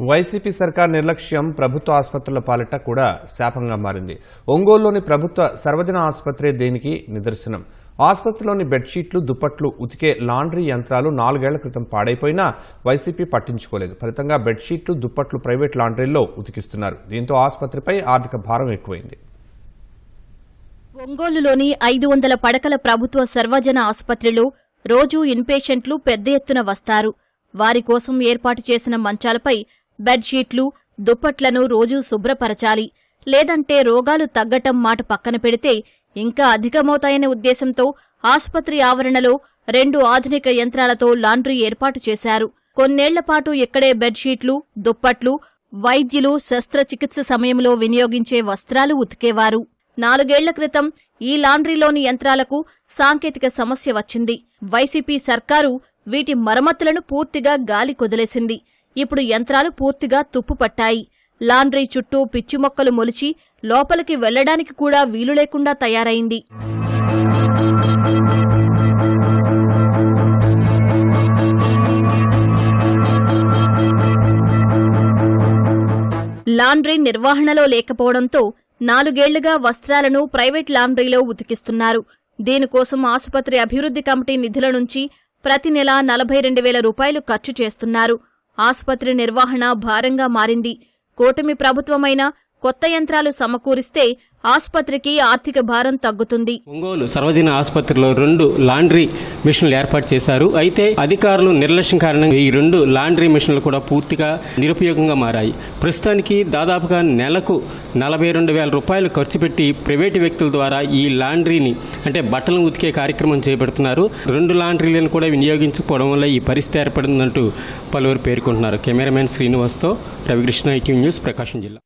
YCP సర్కార్ నిర్లక్ష్యం ప్రభుత్వ ఆసుపత్రుల పాలిట కూడా శాపంగా మారింది. ఒంగోలులోని ప్రభుత్వ సర్వజన ఆసుపత్రి దీనికి నిదర్శనం. ఆసుపత్రిలోని బెడ్షీట్లు దుప్పట్లు ఉతికే లాండ్రీ యంత్రాలు నాలుగేళ్ళ క్రితం పాడైపోయినా వైసీపీ పట్టించుకోలేదు. ఫలితంగా బెడ్షీట్లు దుప్పట్లు ప్రైవేట్ లాండ్రీల్లో ఉతికిస్తున్నారు. దీంతో ఆసుపత్రిపై ఆర్థిక భారం ఎక్కువైంది. ఒంగోలులోని ఐదు వందల పడకల ప్రభుత్వ సర్వజన ఆసుపత్రిలో రోజూ ఇన్పేషెంట్లు పెద్ద ఎత్తున వస్తారు. వారి కోసం ఏర్పాటు చేసిన మంచాలపై బెడ్షీట్లు దుప్పట్లను రోజూ శుభ్రపరచాలి. లేదంటే రోగాలు తగ్గటం మాట పక్కన పెడితే ఇంకా అధికమవుతాయనే ఉద్దేశంతో ఆసుపత్రి ఆవరణలో రెండు ఆధునిక యంత్రాలతో లాండ్రీ ఏర్పాటు చేశారు. కొన్నేళ్ళపాటు ఇక్కడే బెడ్షీట్లు దుప్పట్లు వైద్యులు శస్త్రచికిత్స సమయంలో వినియోగించే వస్త్రాలు ఉతికేవారు. నాలుగేళ్ళ క్రితం ఈ లాండ్రీలోని యంత్రాలకు సాంకేతిక సమస్య వచ్చింది. వైసీపీ సర్కారు వీటి మరమ్మతులను పూర్తిగా గాలి కొదిలేసింది. ఇప్పుడు యంత్రాలు పూర్తిగా తుప్పుపట్టాయి లాండ్రీ చుట్టూ పిచ్చి మొక్కలు మొలిచి లోపలికి వెళ్ళడానికి కూడా వీలు లేకుండా తయారైంది. లాండ్రీ నిర్వహణలో లేకపోవడంతో నాలుగేళ్ళుగా వస్త్రాలను ప్రైవేట్ లాండ్రీలో ఉతికిస్తున్నారు. దీనికోసం ఆసుపత్రి అభివృద్ధి కమిటీ నిధుల నుంచి ప్రతి నెల నలభై రెండు వేల రూపాయలు ఖర్చు చేస్తున్నారు. ఆసుపత్రి నిర్వహణ భారంగా మారింది. కూటమి ప్రభుత్వమైన కొత్త యంత్రాలు సమకూరిస్తే ఆసుపత్రికి ఆర్థిక భారం తగ్గుతుంది. ఒంగోలు సర్వజన ఆసుపత్రిలో రెండు లాండ్రీ మిషన్లు ఏర్పాటు చేశారు. అయితే అధికారులు నిర్లక్ష్యం కారణంగా ఈ రెండు లాండ్రీ మిషన్లు కూడా పూర్తిగా నిరుపయోగంగా మారాయి. ప్రస్తుతానికి దాదాపుగా నెలకు నలభై రెండు వేల రూపాయలు ఖర్చు పెట్టి ప్రైవేటు వ్యక్తుల ద్వారా ఈ లాండ్రీని అంటే బట్టలను ఉతికే కార్యక్రమం చేపడుతున్నారు. రెండు లాండ్రీలను కూడా వినియోగించుకోవడం వల్ల ఈ పరిస్థితి ఏర్పడిందంటూ పలువురు పేర్కొంటున్నారు. కెమెరామెన్ శ్రీనివాస్తో రవికృష్ణ ఐటీ న్యూస్ ప్రకాశం జిల్లా.